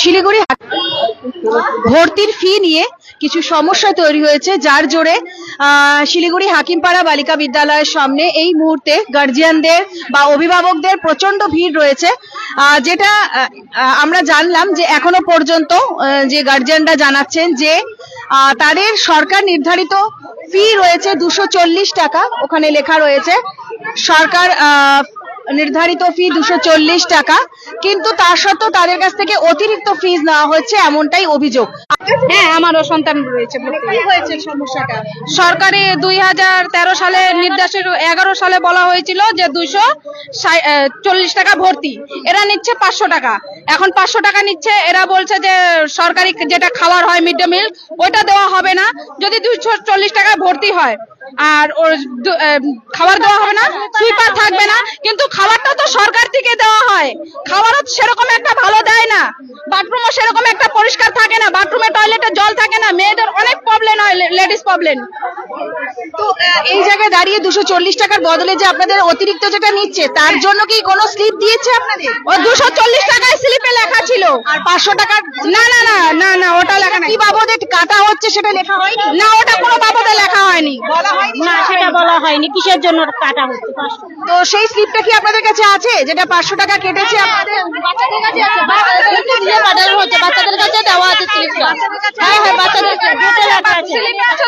শিলিগুড়ি ভর্তির ফি নিয়ে কিছু সমস্যা তৈরি হয়েছে, যার জোরে শিলিগুড়ি হাকিমপাড়া বালিকা বিদ্যালয়ের সামনে এই মুহূর্তে গার্জিয়ানদের বা অভিভাবকদের প্রচণ্ড ভিড় রয়েছে। যেটা আমরা জানলাম যে এখনও পর্যন্ত যে গার্জিয়ানরা জানাচ্ছেন যে তাদের সরকার নির্ধারিত ফি রয়েছে দুশো টাকা, ওখানে লেখা রয়েছে, সরকার নির্ধারিত ফি দুশো চল্লিশ টাকা কিন্তু তার সত্ত্বেও তাদের কাছ থেকে অতিরিক্ত ফিজ নেওয়া হচ্ছে এমনটাই অভিযোগ। হ্যাঁ আমারও সন্তান রয়েছে হয়েছে সমস্যাটা? সরকারি দুই হাজার তেরো সালে নির্দেশের এগারো সালে বলা হয়েছিল যে দুইশো চল্লিশ টাকা ভর্তি। এরা নিচ্ছে পাঁচশো টাকা। এখন পাঁচশো টাকা নিচ্ছে এরা বলছে যে সরকারি যেটা খাবার হয় মিড ডে মিল ওইটা দেওয়া হবে না। যদি দুইশো চল্লিশ টাকা ভর্তি হয় আর ওর খাবার দেওয়া হবে না সুইপার থাকবে না কিন্তু খাবারটা তো সরকার থেকে দেওয়া হয়। খাবারও সেরকম একটা ভালো দেয় না বাথরুমও সেরকম একটা পরিষ্কার থাকে না বাথরুমে টয়লেটে জল থাকে না মেয়েদের অনেক প্রবলেম হয় লেডিস প্রবলেম তো এই জায়গায় দাঁড়িয়ে দুশো চল্লিশ টাকার বদলে যে আপনাদের অতিরিক্ত যেটা নিচ্ছে তার জন্য কি কোনো স্লিপ দিয়েছে আপনাদের? ও দুশো চল্লিশ টাকায় স্লিপে লেখা ছিল। আর পাঁচশো টাকার না না না না না ওটা লেখা নাই। কি বাবদে কাটা হচ্ছে সেটা লেখা হয়নি? না ওটা কোনো বাবদে লেখা হয়নি। বলা হয়নি না সেটা বলা হয়নি। কিসের জন্য কাটা হচ্ছে? তো সেই স্লিপটা কি আপনাদের কাছে আছে যেটা পাঁচশো টাকা কেটেছে আপনাদের? বাচ্চাদের কাছে আছে। বাচ্চাদেরকে দিয়ে পাঠানো হচ্ছে বাচ্চাদের কাছে দেওয়া আছে স্লিপটা হ্যাঁ হ্যাঁ বাচ্চাদের আছে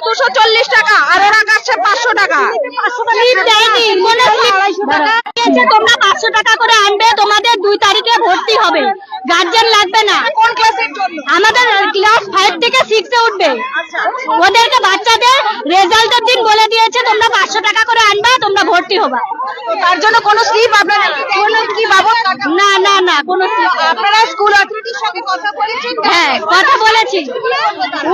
দুশো চল্লিশ টাকা আর ওরা কাছে পাঁচশো টাকা। স্লিপ দেয়নি কোনো স্লিপ তোমরা পাঁচশো টাকা করে আনবে তোমাদের দুই তারিখে ভর্তি হবে। গার্জেন লাগবে না। কোন ক্লাসের জন্য? আমাদের ক্লাস ফাইভ থেকে সিক্সে উঠবে। ওদেরকে বাচ্চাদের রেজাল্টের দিন বলে দিয়েছে তোমরা পাঁচশো টাকা করে আনবা তোমরা ভর্তি হবা। তো তার জন্য কোনো স্লিপ আপনাদের কোনো কি বাবদ না না না কোনো স্লিপ আপনারা স্কুল অথরিটির সঙ্গে কথা বলেছেন হ্যাঁ কথা বলেছি।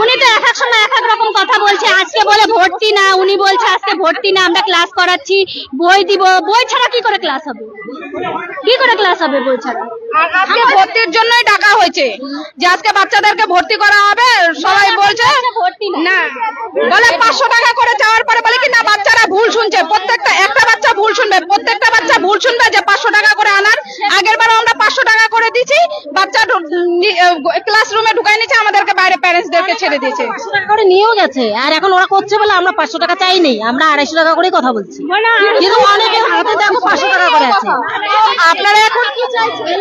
উনি তো এক এক সময় এক এক রকম কথা বলছে। আজকে বলে ভর্তি না উনি বলছে আজকে ভর্তি না আমরা ক্লাস করাচ্ছি বই দিব। বই ছাড়া কি করে ক্লাস হবে? কি করে ক্লাস হবে বই ছাড়া? আজকে ভর্তির জন্যই ডাকা হয়েছে। যে আজকে বাচ্চাদেরকে ভর্তি করা হবে সবাই বলছে ভর্তি না। বলে পাঁচশো টাকা করে চাওয়ার পরে বলে কি না বাচ্চারা ভুল শুনছে। প্রত্যেকটা একটা বাচ্চা ভুল শুনবে? প্রত্যেকটা বাচ্চা ভুল শুনবে যে পাঁচশো টাকা করে আনার। আগের বার আমরা পাঁচশো টাকা করে দিছি বাচ্চা ক্লাসরুমে ঢুকাই নিচ্ছে আমাদেরকে বাইরে প্যারেন্টসদেরকে ছেড়ে দিয়েছে। পাঁচশো টাকা করে নিয়েও গেছে। আর এখন ওরা করছে বলে আমরা পাঁচশো টাকা চাই নেই আমরা আড়াইশো টাকা করেই কথা বলছি। কিন্তু অনেকের হাতে দেখো পাঁচশো টাকা করে আছে। আপনারা এখন কি চাইছেন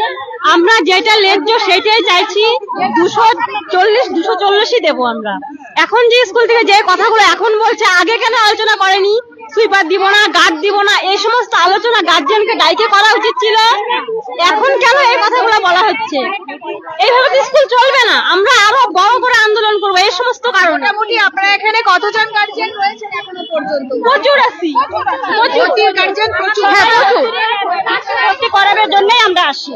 আমরা যেটা ন্যায্য সেটাই চাইছি দুশো চল্লিশ দুশো চল্লিশই দেবো আমরা। এখন যে স্কুল থেকে যে কথাগুলো এখন বলছে আগে কেন আলোচনা করেনি? সুইপার দিব না গার্ড দিব না এই সমস্ত আলোচনা গার্জিয়ানকে ডাইকে করা উচিত ছিল। এখন কেন এই কথাগুলো বলা হচ্ছে? এইভাবে তো স্কুল চলবে না। আমরা আরও বড় করে আন্দোলন করব এই সমস্ত কারণে। মোটামুটি আপনারা এখানে কতজন গার্জিয়ান রয়েছেন এখনও পর্যন্ত? প্রচুর আছি। ভর্তির গার্জিয়ান প্রচুর। হ্যাঁ প্রচুর। ভর্তি করানোর জন্যই আমরা আসি।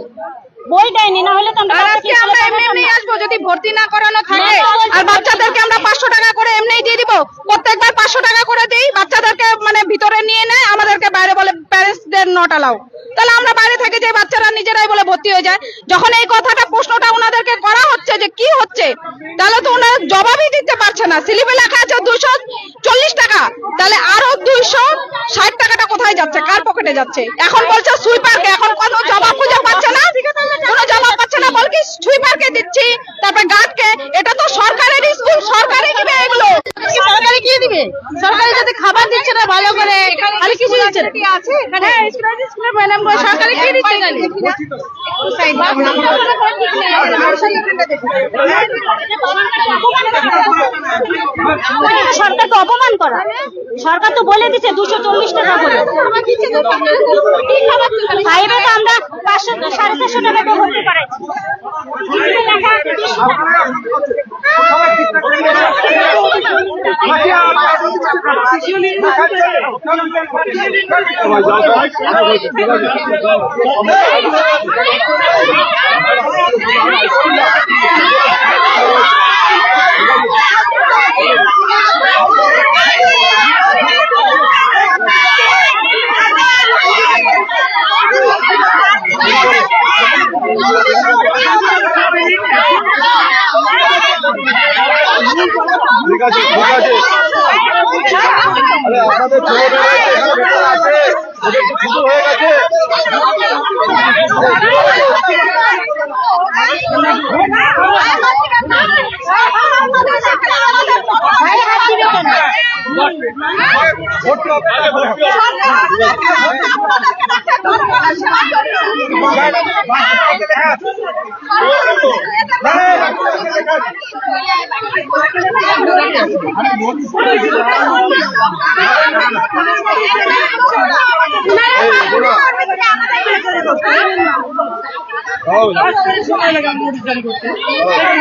বই দেয়নি না হলে তো আমরা আজকে আমরা এমনি এমনি আসব যদি ভর্তি না করানো থাকে আর বাচ্চাদেরকে আমরা পাঁচশো টাকা করে এমনিই দিয়ে দিব। প্রত্যেকবার পাঁচশো টাকা করে দিই বাচ্চাদেরকে মানে ভিতরে নিয়ে নেয় আমাদেরকে বাইরে বলে প্যারেন্টসদের নট অ্যালাউ তাহলে আমরা বাইরে থেকে যে বাচ্চারা নিজেরাই বলে ভর্তি হয়ে যায়। যখন এই কথাটা প্রশ্নটা ওনাদেরকে করা হচ্ছে যে কি হচ্ছে তাহলে তো ওনারা জবাবই দিতে পারছে না। স্লিপে লেখা আছে দুইশো চল্লিশ টাকা। তাহলে আরও দুইশো ষাট টাকাটা কোথায় যাচ্ছে? কার পকেটে যাচ্ছে? এখন বলছে সুইপারকে এখন কোনো জবাব খুঁজে পাচ্ছে না। কোনো জবাব পাচ্ছে না বল কি সুইপারকে দিচ্ছি। তারপরে গার্ডকে এটা তো সরকারের স্কুল সরকারই দিবে এগুলো। সরকারি কি দিবে? সরকারি যাতে খাবার দিচ্ছে না ভালো করে। খালি কিছু দিচ্ছে না। আছে এখানে হ্যাঁ স্কুলের ম্যাডাম সরকারি কি দিচ্ছে জানি সরকারকে অপমান করা। সরকার তো বলে দিচ্ছে দুশো চল্লিশ টাকা করে। ফাইভে তো আমরা পাঁচশো সাড়ে চারশো টাকা দিয়ে হতে পারে। Thank আছে ঠিক আছে ঠিক আছে। আরে আপনাদের ছেলে আছে ওদের হয়ে গেছে বিক্ষোভ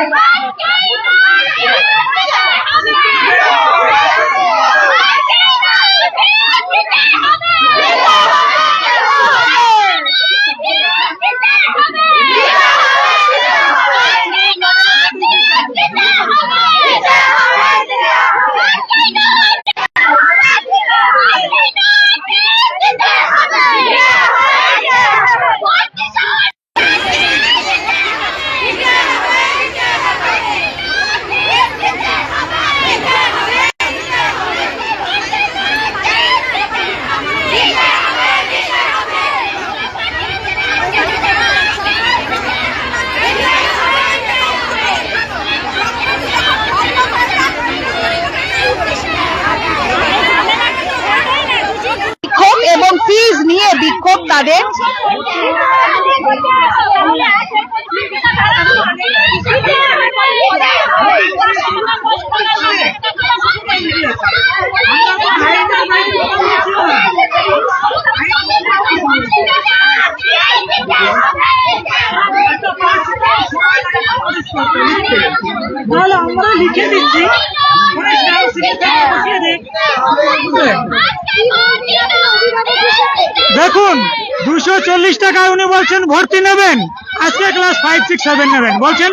টাকায় উনি বলছেন, ভর্তি নেবেন। আজকে ক্লাস ফাইভ সিক্স সেভেন নেবেন। বলছেন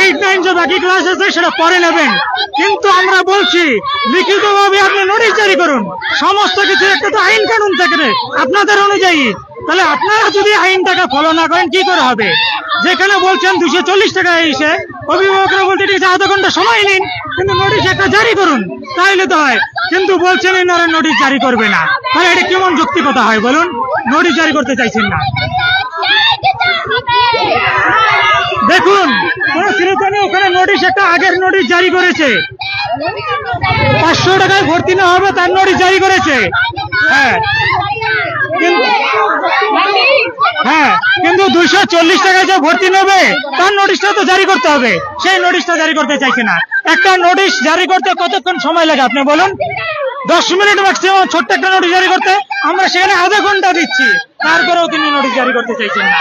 এইট নাইন যে বাকি ক্লাস আছে, সেটা পরে নেবেন। কিন্তু আমরা বলছি, লিখিতভাবে আপনি নোটিশ জারি করুন। সমস্ত কিছু একটা তো আইন কানুন থাকে আপনাদের অনুযায়ী। তাহলে আপনারা যদি আইনটাকে ফলো না করেন, কি করে হবে? যেখানে বলছেন দুশো চল্লিশ টাকা এসে, অভিভাবকরা বলতে ঠিক আছে, আধা ঘণ্টা সময় নিন, কিন্তু নোটিশ একটা জারি করুন, তাইলে তো হয়। কিন্তু বলছেন এনারা নোটিশ জারি করবে না। তাহলে এটা কেমন যুক্তিকতা হয়, বলুন? নোটিশ জারি করতে চাইছেন না। দেখুন, কোন শ্রীতনে ওখানে নোটিশ একটা আগের নোটিশ জারি করেছে। পাঁচশো টাকায় ভর্তি না হবে, তার নোটিশ জারি করেছে। হ্যাঁ। হ্যাঁ কিন্তু দুইশো চল্লিশ টাকায় যে ভর্তি নেবে, তার নোটিশটা তো জারি করতে হবে। সেই নোটিশটা জারি করতে চাইছে না। একটা নোটিশ জারি করতে কতক্ষণ সময় লাগে আপনি বলুন? দশ মিনিট ম্যাক্সিমাম ছোট্ট একটা নোটিশ জারি করতে। আমরা সেখানে আধা ঘণ্টা দিচ্ছি। তারপরেও তিনি নোটিশ জারি করতে চাইছেন না।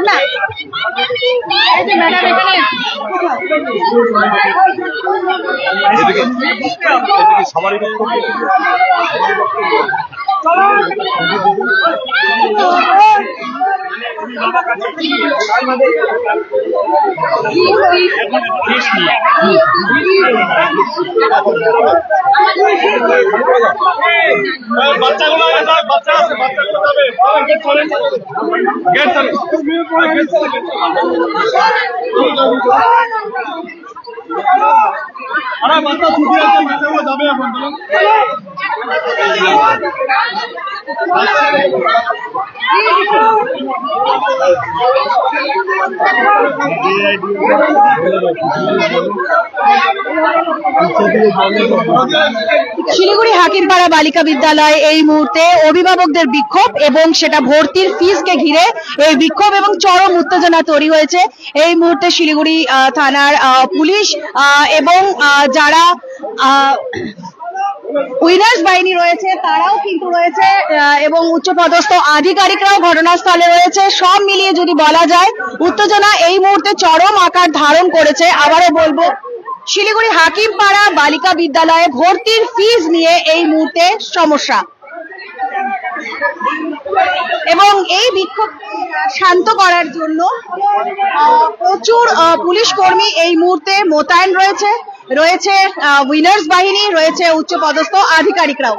না? সবারই বাচ্চাগুলো বাচ্চা আছে বাচ্চাগুলো যাবে গেট চলে গেট চলে গেট চলে আরে বাচ্চা ছুটি আছে যাবে এখন। শিলিগুড়ি হাকিমপাড়া বালিকা বিদ্যালয় এই মুহূর্তে অভিভাবকদের বিক্ষোভ এবং সেটা ভর্তির ফিসকে ঘিরে এই বিক্ষোভ এবং চরম উত্তেজনা তৈরি হয়েছে। এই মুহূর্তে শিলিগুড়ি থানার পুলিশ এবং যারা উইনার্স বাহিনী রয়েছে, তারাও কিন্তু রয়েছে এবং উচ্চপদস্থ আধিকারিকরাও ঘটনাস্থলে রয়েছে। সব মিলিয়ে যদি বলা যায়, উত্তেজনা এই মুহূর্তে চরম আকার ধারণ করেছে। আবারও বলব, শিলিগুড়ি হাকিমপাড়া বালিকা বিদ্যালয়ে ভর্তির ফিজ নিয়ে এই মুহূর্তে সমস্যা। এবং এই বিক্ষোভ শান্ত করার জন্য প্রচুর পুলিশ কর্মী এই মুহূর্তে মোতায়েন রয়েছে। রয়েছে উইনার্স বাহিনী রয়েছে উচ্চ পদস্থ আধিকারিকরাও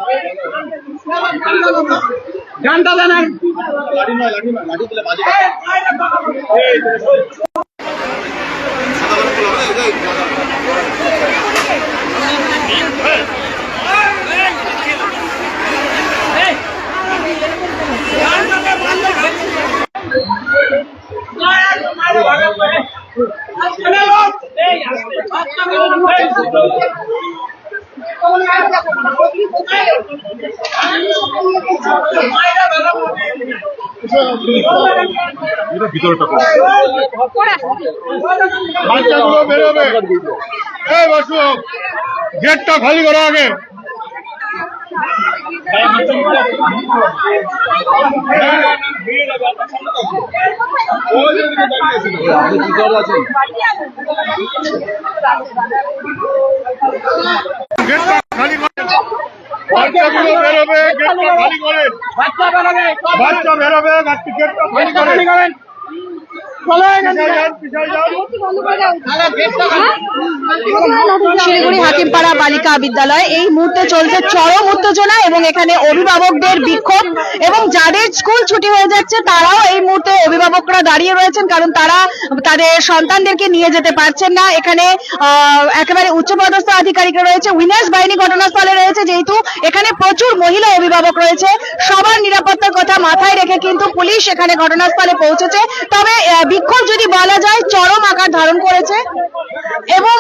বাচ্চাগুলো বেরোবে। এই বসু গেটটা খালি করো আগে। বেরোবে বাচ্চা বেরোবে বাচ্চা গেটটা খালি করে পিছায় যান, পিছায় যান। শিলিগুড়ি হাকিমপাড়া বালিকা বিদ্যালয় এই মুহূর্তে চলছে চরম উত্তেজনা এবং এখানে অভিভাবকদের বিক্ষোভ এবং যাদের স্কুল ছুটি হয়ে যাচ্ছে তারাও এই মুহূর্তে অভিভাবকরা দাঁড়িয়ে রয়েছেন কারণ তারা তাদের সন্তানদেরকে নিয়ে যেতে পারছেন না। এখানে আহ, একেবারে উচ্চপদস্থ আধিকারিকরা রয়েছে উইনার্স বাহিনী ঘটনাস্থলে রয়েছে যেহেতু এখানে প্রচুর মহিলা অভিভাবক রয়েছে। সবার নিরাপত্তার কথা মাথায় রেখে কিন্তু পুলিশ এখানে ঘটনাস্থলে পৌঁছেছে। তবে বিক্ষোভ যদি বলা যায়, চরম আকার ধারণ করেছে এবং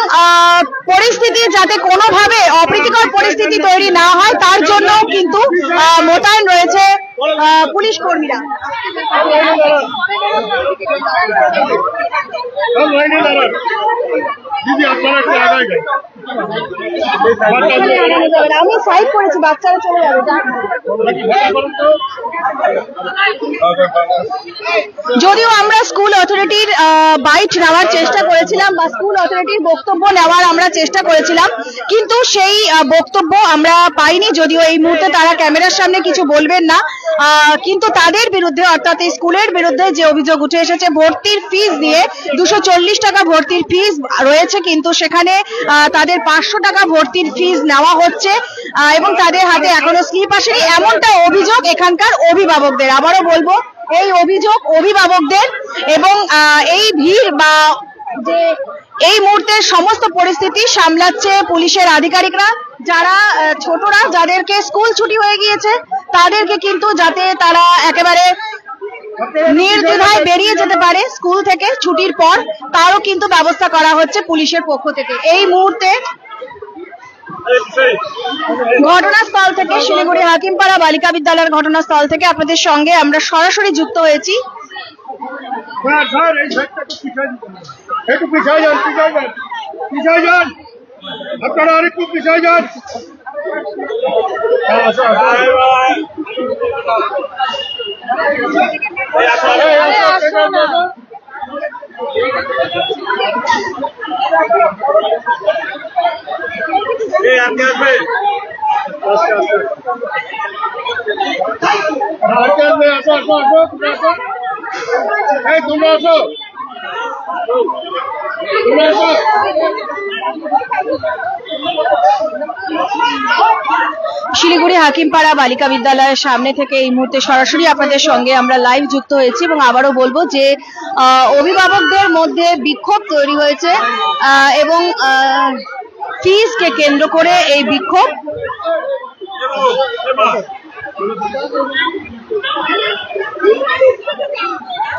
পরিস্থিতি যাতে কোনোভাবে অপ্রীতিকর পরিস্থিতি তৈরি না হয়, তার জন্য কিন্তু মোতায়েন রয়েছে পুলিশ কর্মীরা। আমি সাইড করেছি বাচ্চারা চলে যাবে যদিও আমরা স্কুল অথরিটির বাইট নেওয়ার চেষ্টা করেছিলাম বা স্কুল অথরিটির বক্তব্য নেওয়ার আমরা চেষ্টা করেছিলাম কিন্তু সেই বক্তব্য আমরা পাইনি যদিও এই মুহূর্তে তারা ক্যামেরার সামনে কিছু বলবেন না। কিন্তু তাদের বিরুদ্ধে, অর্থাৎ এই স্কুলের বিরুদ্ধে যে অভিযোগ উঠে এসেছে, ভর্তির ফিস দিয়ে দুশো টাকা ভর্তির ফিস রয়েছে, কিন্তু সেখানে তাদের পাঁচশো টাকা ভর্তির ফিস নেওয়া হচ্ছে এবং তাদের হাতে এখনও স্লিপ আসেনি। এমনটা অভিযোগ এখানকার অভিভাবকদের। আবারও বলব, এই অভিযোগ অভিভাবকদের এবং এই ভিড় বা যে এই মুহূর্তে সমস্ত পরিস্থিতি সামলাচ্ছে পুলিশের আধিকারিকরা, যারা ছোটরা, যাদেরকে স্কুল ছুটি হয়ে গিয়েছে তাদেরকে কিন্তু যাতে তারা একেবারে নির্দ্বিধায় বেরিয়ে যেতে পারে স্কুল থেকে ছুটির পর, তারও কিন্তু ব্যবস্থা করা হচ্ছে পুলিশের পক্ষ থেকে। এই মুহূর্তে ঘটনাস্থল থেকে শিলিগুড়ি হাকিমপাড়া বালিকা বিদ্যালয়ের ঘটনাস্থল থেকে আপনাদের সঙ্গে আমরা সরাসরি যুক্ত হয়েছি। আপনারা আরেকটু পিছায় যান। হ্যাঁ, আসো, আসো। আসো, আসো, তোমরা আসো এই তোমরা আসো শিলিগুড়ি হাকিমপাড়া বালিকা বিদ্যালয়ের সামনে থেকে এই মুহূর্তে সরাসরি আপনাদের সঙ্গে আমরা লাইভ যুক্ত হয়েছি এবং আবারও বলব যে অভিভাবকদের মধ্যে বিক্ষোভ তৈরি হয়েছে এবং ফিজকে কেন্দ্র করে এই বিক্ষোভ।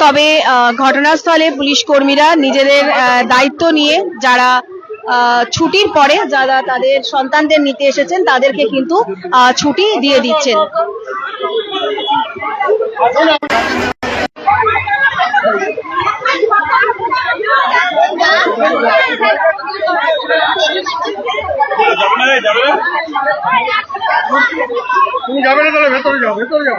তবে ঘটনাস্থলে পুলিশ কর্মীরা নিজেদের দায়িত্ব নিয়ে যারা ছুটির পরে যারা তাদের সন্তানদের নিতে এসেছেন, তাদেরকে কিন্তু ছুটি দিয়ে দিচ্ছেন। তুমি যাবে না তাহলে, ভেতরে যাও ভেতরে যাও।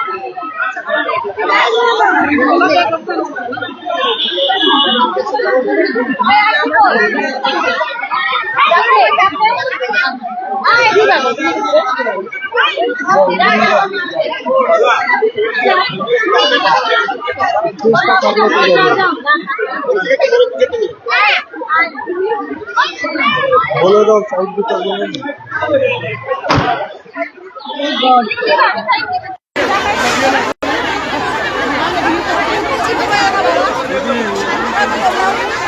বলে দাও সাইড দুটো বলে Thank you.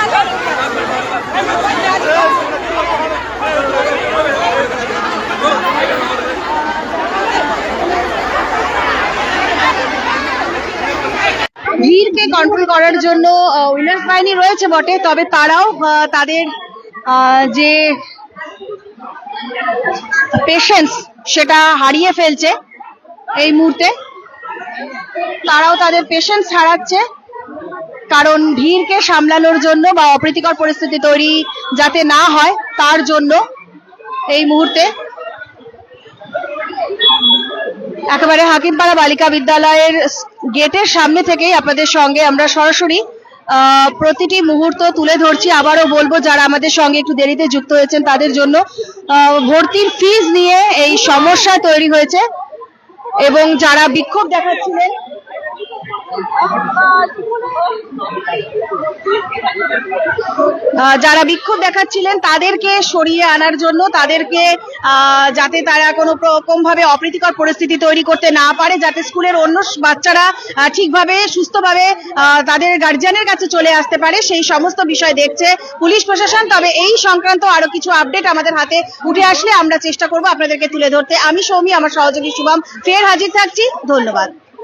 ভিড়কে কন্ট্রোল করার জন্য উইনার্স বাহিনী রয়েছে বটে, তবে তারাও তাদের যে পেশেন্স সেটা হারিয়ে ফেলছে এই মুহূর্তে। তারাও তাদের পেশেন্স হারাচ্ছে, কারণ ভিড়কে সামলানোর জন্য বা অপ্রীতিকর পরিস্থিতি তৈরি যাতে না হয়, তার জন্য এই মুহূর্তে একেবারে হাকিমপাড়া বালিকা বিদ্যালয়ের গেটের সামনে থেকেই আপনাদের সঙ্গে আমরা সরাসরি প্রতিটি মুহূর্ত তুলে ধরছি। আবারও বলব, যারা আমাদের সঙ্গে একটু দেরিতে যুক্ত হয়েছেন, তাদের জন্য ভর্তির ফিজ নিয়ে এই সমস্যা তৈরি হয়েছে এবং যারা বিক্ষোভ দেখাচ্ছিলেন যারা বিক্ষোভ দেখাচ্ছিলেন, তাদেরকে সরিয়ে আনার জন্য, তাদেরকে যাতে তারা কোনো রকম ভাবে অপ্রীতিকর পরিস্থিতি তৈরি করতে না পারে, যাতে স্কুলের অন্য বাচ্চারা ঠিকভাবে, সুস্থভাবে তাদের গার্জিয়ানের কাছে চলে আসতে পারে, সেই সমস্ত বিষয় দেখছে পুলিশ প্রশাসন। তবে এই সংক্রান্ত আরও কিছু আপডেট আমাদের হাতে উঠে আসলে আমরা চেষ্টা করব আপনাদেরকে তুলে ধরতে। আমি সৌমি, আমার সহযোগী শুভম। ফের হাজির থাকছি। ধন্যবাদ।